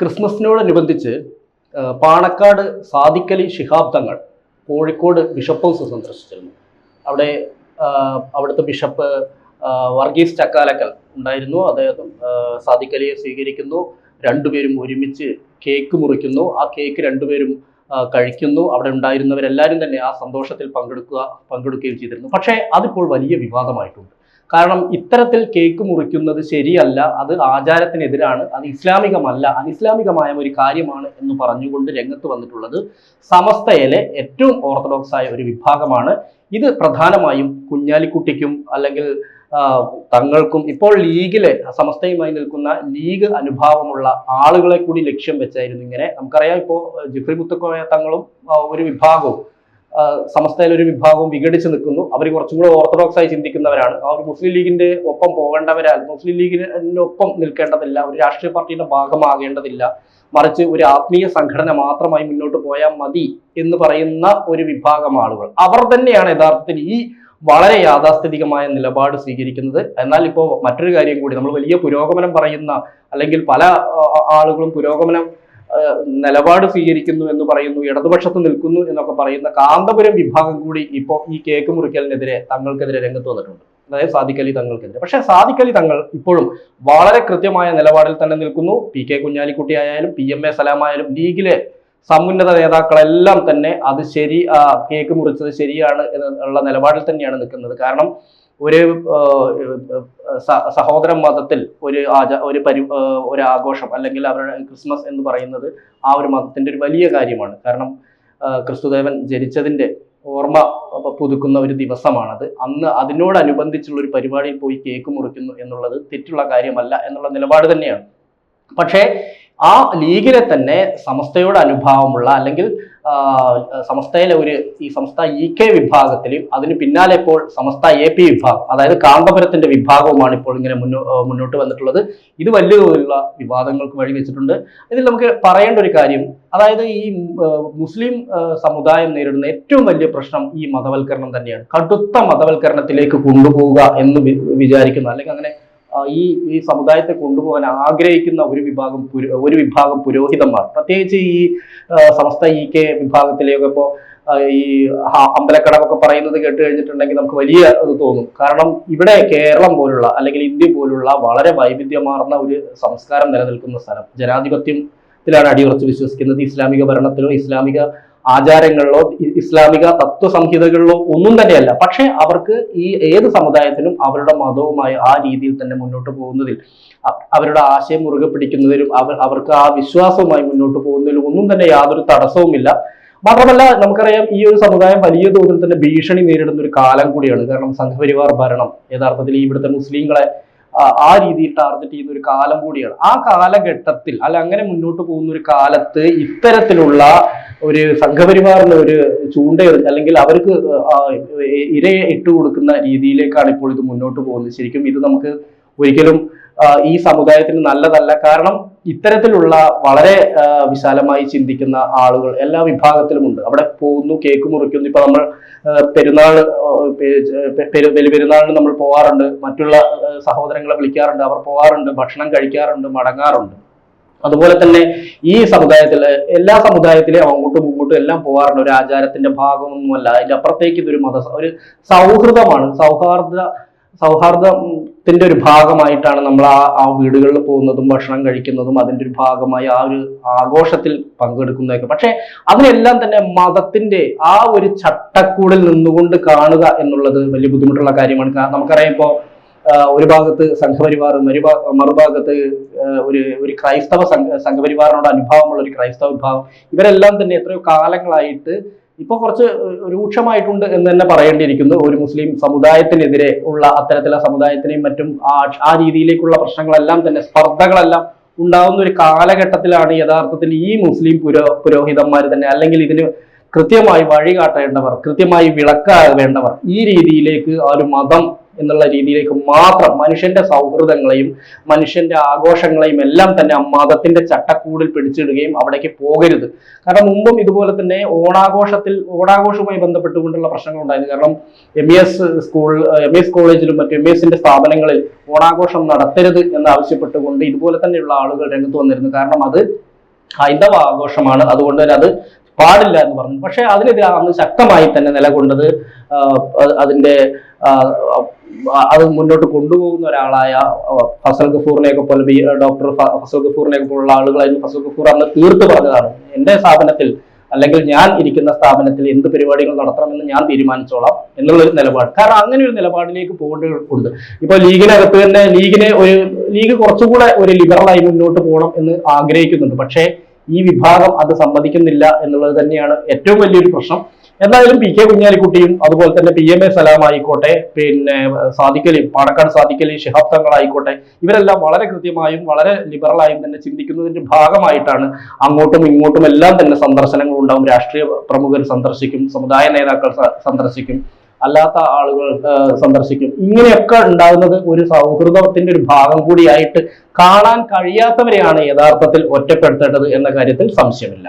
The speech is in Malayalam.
ക്രിസ്മസിനോടനുബന്ധിച്ച് പാണക്കാട് സാദിക്കലി ശിഹാബ് തങ്ങൾ കോഴിക്കോട് ബിഷപ്പ് ഹൗസ് സന്ദർശിച്ചിരുന്നു. അവിടെ അവിടുത്തെ ബിഷപ്പ് വർഗീസ് ചക്കാലക്കൽ ഉണ്ടായിരുന്നു. അദ്ദേഹം സാദിക്കലിയെ സ്വീകരിക്കുന്നു. രണ്ടുപേരും ഒരുമിച്ച് കേക്ക് മുറിക്കുന്നു. ആ കേക്ക് രണ്ടുപേരും കഴിക്കുന്നു. അവിടെ ഉണ്ടായിരുന്നവരെല്ലാവരും തന്നെ ആ സന്തോഷത്തിൽ പങ്കെടുക്കുക പങ്കെടുക്കുകയും ചെയ്തിരുന്നു. പക്ഷേ അതിപ്പോൾ വലിയ വിവാദമായിട്ടുണ്ട്. കാരണം ഇത്തരത്തിൽ കേക്ക് മുറിക്കുന്നത് ശരിയല്ല അത് ആചാരത്തിനെതിരാണ് അത് ഇസ്ലാമികമല്ല അനിസ്ലാമികമായ ഒരു കാര്യമാണ് എന്ന് പറഞ്ഞുകൊണ്ട് രംഗത്ത് വന്നിട്ടുള്ളത് സമസ്തയിലെ ഏറ്റവും ഓർത്തഡോക്സ് ആയ ഒരു വിഭാഗമാണ്. ഇത് പ്രധാനമായും കുഞ്ഞാലിക്കുട്ടിക്കും അല്ലെങ്കിൽ തങ്ങൾക്കും ഇപ്പോൾ ലീഗിലെ സമസ്തയുമായി നിൽക്കുന്ന ലീഗ് അനുഭാവമുള്ള ആളുകളെ കൂടി ലക്ഷ്യം വെച്ചായിരുന്നു ഇങ്ങനെ. നമുക്കറിയാം ഇപ്പോൾ ജിഫ്രി മുത്തക്കോയ തങ്ങളും ഒരു വിഭാഗവും ആ, സമസ്തയിലെ ഒരു വിഭാഗവും വിഘടിച്ച് നിൽക്കുന്നു. അവർ കുറച്ചും കൂടെ ഓർത്തഡോക്സ് ആയി ചിന്തിക്കുന്നവരാണ്. അവർ മുസ്ലിം ലീഗിന്റെ ഒപ്പം പോകേണ്ടവരാൽ മുസ്ലിം ലീഗിനൊപ്പം നിൽക്കേണ്ടതില്ല. ഒരു രാഷ്ട്രീയ പാർട്ടിയുടെ ഭാഗമാകേണ്ടതില്ല. മറിച്ച് ഒരു ആത്മീയ സംഘടന മാത്രമായി മുന്നോട്ട് പോയാൽ മതി എന്ന് പറയുന്ന ഒരു വിഭാഗം ആളുകൾ. അവർ തന്നെയാണ് യഥാർത്ഥത്തിൽ ഈ വളരെ യാഥാസ്ഥിതികമായ നിലപാട് സ്വീകരിക്കുന്നത്. എന്നാൽ ഇപ്പോൾ മറ്റൊരു കാര്യം കൂടി നമ്മൾ വലിയ പുരോഗമനം പറയുന്ന അല്ലെങ്കിൽ പല ആളുകളും പുരോഗമനം നിലപാട് സ്വീകരിക്കുന്നു എന്ന് പറയുന്നു ഇടതുപക്ഷത്ത് നിൽക്കുന്നു എന്നൊക്കെ പറയുന്ന കാന്തപുരം വിഭാഗം കൂടി ഇപ്പോൾ ഈ കേക്ക് മുറിക്കലിനെതിരെ തങ്ങൾക്കെതിരെ രംഗത്ത് വന്നിട്ടുണ്ട്. അതായത് സാദിഖലി തങ്ങൾക്കെതിരെ. പക്ഷേ സാദിഖലി തങ്ങൾ ഇപ്പോഴും വളരെ കൃത്യമായ നിലപാടിൽ തന്നെ നിൽക്കുന്നു. പി കെ കുഞ്ഞാലിക്കുട്ടി ആയാലും പി എം എ സലാമായാലും ലീഗിലെ സമുന്നത നേതാക്കളെല്ലാം തന്നെ അത് ശരി കേക്ക് മുറിച്ചത് ശരിയാണ് എന്നുള്ള നിലപാടിൽ തന്നെയാണ് നിൽക്കുന്നത്. കാരണം ഒരു സഹോദര മതത്തിൽ ഒരു ആചാ ഒരു പരി ഒരു ആഘോഷം അല്ലെങ്കിൽ അവരുടെ ക്രിസ്മസ് എന്ന് പറയുന്നത് ആ ഒരു മതത്തിന്റെ ഒരു വലിയ കാര്യമാണ്. കാരണം ക്രിസ്തുദേവൻ ജനിച്ചതിന്റെ ഓർമ്മ പുതുക്കുന്ന ഒരു ദിവസമാണത്. അന്ന് അതിനോടനുബന്ധിച്ചുള്ള ഒരു പരിപാടിയിൽ പോയി കേക്ക് മുറിക്കുന്നു എന്നുള്ളത് തെറ്റുള്ള കാര്യമല്ല എന്നുള്ള നിലപാട് തന്നെയാണ്. പക്ഷേ ആ ലീഗിനെ തന്നെ സമസ്തയോട് അനുഭാവമുള്ള അല്ലെങ്കിൽ സമസ്തയിലെ ഒരു ഈ സമസ്ത ഇ കെ വിഭാഗത്തിൽ അതിന് പിന്നാലെ ഇപ്പോൾ സമസ്ത എ പി വിഭാഗം അതായത് കാന്തപുരത്തിന്റെ വിഭാഗവുമാണ് ഇപ്പോൾ ഇങ്ങനെ മുന്നോട്ട് വന്നിട്ടുള്ളത്. ഇത് വലിയ തോതിലുള്ള വിവാദങ്ങൾക്ക് വഴി വെച്ചിട്ടുണ്ട്. ഇതിൽ നമുക്ക് പറയേണ്ട ഒരു കാര്യം അതായത് ഈ മുസ്ലിം സമുദായം നേരിടുന്ന ഏറ്റവും വലിയ പ്രശ്നം ഈ മതവൽക്കരണം തന്നെയാണ്. കടുത്ത മതവൽക്കരണത്തിലേക്ക് കൊണ്ടുപോവുക എന്ന് വിചാരിക്കുന്നു. അല്ലെങ്കിൽ അങ്ങനെ ഈ ഈ സമുദായത്തെ കൊണ്ടുപോകാൻ ആഗ്രഹിക്കുന്ന ഒരു വിഭാഗം ഒരു വിഭാഗം പുരോഹിതന്മാർ. പ്രത്യേകിച്ച് ഈ സമസ്ത ഇ കെ വിഭാഗത്തിലേക്ക് ഇപ്പോൾ ഈ അമ്പലക്കടമൊക്കെ പറയുന്നത് കേട്ട് കഴിഞ്ഞിട്ടുണ്ടെങ്കിൽ നമുക്ക് വലിയ ഇത് തോന്നും. കാരണം ഇവിടെ കേരളം പോലുള്ള അല്ലെങ്കിൽ ഇന്ത്യ പോലുള്ള വളരെ വൈവിധ്യമാർന്ന ഒരു സംസ്കാരം നിലനിൽക്കുന്ന സ്ഥലം. ജനാധിപത്യത്തിലാണ് അടിയുറച്ച് വിശ്വസിക്കുന്നത്. ഇസ്ലാമിക ഭരണത്തിലോ ഇസ്ലാമിക ആചാരങ്ങളിലോ ഇസ്ലാമിക തത്വസംഹിതകളിലോ ഒന്നും തന്നെയല്ല. പക്ഷേ അവർക്ക് ഈ ഏത് സമുദായത്തിനും അവരുടെ മതവുമായി ആ രീതിയിൽ തന്നെ മുന്നോട്ട് പോകുന്നതിൽ അവരുടെ ആശയം മുറുകെ പിടിക്കുന്നതിലും അവർ അവർക്ക് ആ വിശ്വാസവുമായി മുന്നോട്ട് പോകുന്നതിലും ഒന്നും തന്നെ യാതൊരു തടസ്സവുമില്ല. മാത്രമല്ല നമുക്കറിയാം ഈ ഒരു സമുദായം വലിയ തോതിൽ തന്നെ ഭീഷണി നേരിടുന്ന ഒരു കാലം കൂടിയാണ്. കാരണം സംഘപരിവാർ ഭരണം യഥാർത്ഥത്തിൽ ഇവിടുത്തെ മുസ്ലിങ്ങളെ ആ രീതിയിൽ ടാർഗറ്റ് ചെയ്യുന്ന ഒരു കാലം കൂടിയാണ്. ആ കാലഘട്ടത്തിൽ അല്ല അങ്ങനെ മുന്നോട്ട് പോകുന്ന ഒരു കാലത്ത് ഇത്തരത്തിലുള്ള ഒരു സംഘപരിവാറിന് ഒരു ചൂണ്ടയെറിഞ്ഞ് അല്ലെങ്കിൽ അവർക്ക് ഇരയെ ഇട്ട് കൊടുക്കുന്ന രീതിയിലേക്കാണ് ഇപ്പോൾ ഇത് മുന്നോട്ട് പോകുന്നത്. ശരിക്കും ഇത് നമുക്ക് ഒരിക്കലും ഈ സമുദായത്തിന് നല്ലതല്ല. കാരണം ഇത്തരത്തിലുള്ള വളരെ വിശാലമായി ചിന്തിക്കുന്ന ആളുകൾ എല്ലാ വിഭാഗത്തിലുമുണ്ട്. അവിടെ പോകുന്നു കേക്ക് മുറിക്കുന്നു. ഇപ്പൊ നമ്മൾ പെരുന്നാൾ പെരുന്നാളിന് നമ്മൾ പോവാറുണ്ട്. മറ്റുള്ള സഹോദരങ്ങളെ വിളിക്കാറുണ്ട്. അവർ പോവാറുണ്ട്. ഭക്ഷണം കഴിക്കാറുണ്ട്. മടങ്ങാറുണ്ട്. അതുപോലെ തന്നെ ഈ സമുദായത്തിൽ എല്ലാ സമുദായത്തിലെയും അങ്ങോട്ടും ഇങ്ങോട്ടും എല്ലാം പോകാറുണ്ട്. ഒരു ആചാരത്തിന്റെ ഭാഗമൊന്നുമല്ല. അതിന്റെ അപ്പുറത്തേക്ക് ഇതൊരു മത ഒരു സൗഹൃദമാണ്. സൗഹാർദ്ദ സൗഹാർദ്ദത്തിന്റെ ഒരു ഭാഗമായിട്ടാണ് നമ്മൾ ആ ആ വീടുകളിൽ പോകുന്നതും ഭക്ഷണം കഴിക്കുന്നതും അതിന്റെ ഒരു ഭാഗമായി ആ ഒരു ആഘോഷത്തിൽ പങ്കെടുക്കുന്നതൊക്കെ. പക്ഷേ അതിനെല്ലാം തന്നെ മതത്തിന്റെ ആ ഒരു ചട്ടക്കൂടിൽ നിന്നുകൊണ്ട് കാണുക എന്നുള്ളത് വലിയ ബുദ്ധിമുട്ടുള്ള കാര്യമാണ്. നമുക്കറിയാം ഇപ്പോൾ ഒരു ഭാഗത്ത് സംഘപരിവാറും മറുഭാ മറുഭാഗത്ത് ഒരു ഒരു ക്രൈസ്തവ സംഘ സംഘപരിവാറിനോട് അനുഭാവമുള്ള ഒരു ക്രൈസ്തവ വിഭാഗം. ഇവരെല്ലാം തന്നെ എത്രയോ കാലങ്ങളായിട്ട് ഇപ്പൊ കുറച്ച് രൂക്ഷമായിട്ടുണ്ട് എന്ന് തന്നെ പറയേണ്ടിയിരിക്കുന്നു. ഒരു മുസ്ലിം സമുദായത്തിനെതിരെ ഉള്ള അത്തരത്തിലുള്ള സമുദായത്തിനെയും മറ്റും ആ ആ രീതിയിലേക്കുള്ള പ്രശ്നങ്ങളെല്ലാം തന്നെ സ്പർദ്ധകളെല്ലാം ഉണ്ടാവുന്ന ഒരു കാലഘട്ടത്തിലാണ് യഥാർത്ഥത്തിൽ ഈ മുസ്ലിം പുരോ പുരോഹിതന്മാർ തന്നെ അല്ലെങ്കിൽ ഇതിന് കൃത്യമായി വഴികാട്ടേണ്ടവർ കൃത്യമായി വിളക്കാവേണ്ടവർ ഈ രീതിയിലേക്ക് ആ ഒരു മതം എന്നുള്ള രീതിയിലേക്ക് മാത്രം മനുഷ്യന്റെ സൗഹൃദങ്ങളെയും മനുഷ്യന്റെ ആഘോഷങ്ങളെയും എല്ലാം തന്നെ ആ മതത്തിന്റെ ചട്ടക്കൂടിൽ പിടിച്ചിടുകയും അവിടേക്ക് പോകരുത്. കാരണം മുമ്പും ഇതുപോലെ തന്നെ ഓണാഘോഷത്തിൽ ഓണാഘോഷവുമായി ബന്ധപ്പെട്ടുകൊണ്ടുള്ള പ്രശ്നങ്ങൾ ഉണ്ടായിരുന്നു കാരണം M E S school M S കോളേജിലും മറ്റു എം എസിന്റെ സ്ഥാപനങ്ങളിൽ ഓണാഘോഷം നടത്തരുത് എന്ന് ആവശ്യപ്പെട്ടുകൊണ്ട് ഇതുപോലെ തന്നെയുള്ള ആളുകൾ രംഗത്ത് വന്നിരുന്നു. കാരണം അത് ഹൈന്ദവ ആഘോഷമാണ്. അതുകൊണ്ട് തന്നെ അത് പാടില്ല എന്ന് പറഞ്ഞു. പക്ഷെ അതിനെതിരെ അന്ന് ശക്തമായി തന്നെ നിലകൊണ്ടത് അതിന്റെ അത് മുന്നോട്ട് കൊണ്ടുപോകുന്ന ഒരാളായ ഫസൽ ഗഫൂറിനെയൊക്കെ പോലെ ഡോക്ടർ ഫസൽ ഗഫൂറിനെയൊക്കെ പോലുള്ള ആളുകളായിരുന്നു ഫസൽ ഗഫൂർ അന്ന് തീർത്തു പറഞ്ഞതാണ്. എന്റെ സ്ഥാപനത്തിൽ അല്ലെങ്കിൽ ഞാൻ ഇരിക്കുന്ന സ്ഥാപനത്തിൽ എന്ത് പരിപാടികൾ നടത്തണമെന്ന് ഞാൻ തീരുമാനിച്ചോളാം എന്നുള്ള ഒരു നിലപാട്. കാരണം അങ്ങനെ ഒരു നിലപാടിലേക്ക് പോകേണ്ടതുണ്ട് ഇപ്പൊ ലീഗിനകത്ത് തന്നെ ലീഗിനെ ഒരു ലീഗ് കുറച്ചുകൂടെ ഒരു ലിബറലായി മുന്നോട്ട് പോകണം എന്ന് ആഗ്രഹിക്കുന്നുണ്ട്. പക്ഷേ ഈ വിഭാഗം അത് സമ്മതിക്കുന്നില്ല എന്നുള്ളത് തന്നെയാണ് ഏറ്റവും വലിയൊരു പ്രശ്നം. എന്തായാലും പി കെ കുഞ്ഞാലിക്കുട്ടിയും അതുപോലെ തന്നെ പി എം എ സലാം ആയിക്കോട്ടെ പിന്നെ സാദിക്കലി പാണക്കാട് സാദിക്കലി ഷിഹാബ് തങ്ങൾ ആയിക്കോട്ടെ ഇവരെല്ലാം വളരെ കൃത്യമായും വളരെ ലിബറലായും തന്നെ ചിന്തിക്കുന്നതിന്റെ ഭാഗമായിട്ടാണ് അങ്ങോട്ടും ഇങ്ങോട്ടും എല്ലാം തന്നെ സന്ദർശനങ്ങൾ ഉണ്ടാവും. രാഷ്ട്രീയ പ്രമുഖർ സന്ദർശിക്കും സമുദായ നേതാക്കൾ സന്ദർശിക്കും അല്ലാത്ത ആളുകൾ സന്ദർശിക്കും. ഇങ്ങനെയൊക്കെ ഉണ്ടാകുന്നത് ഒരു സൗഹൃദത്തിന്റെ ഒരു ഭാഗം കൂടിയായിട്ട് കാണാൻ കഴിയാത്തവരെയാണ് യഥാർത്ഥത്തിൽ ഒറ്റപ്പെടുത്തേണ്ടത് എന്ന കാര്യത്തിൽ സംശയമില്ല.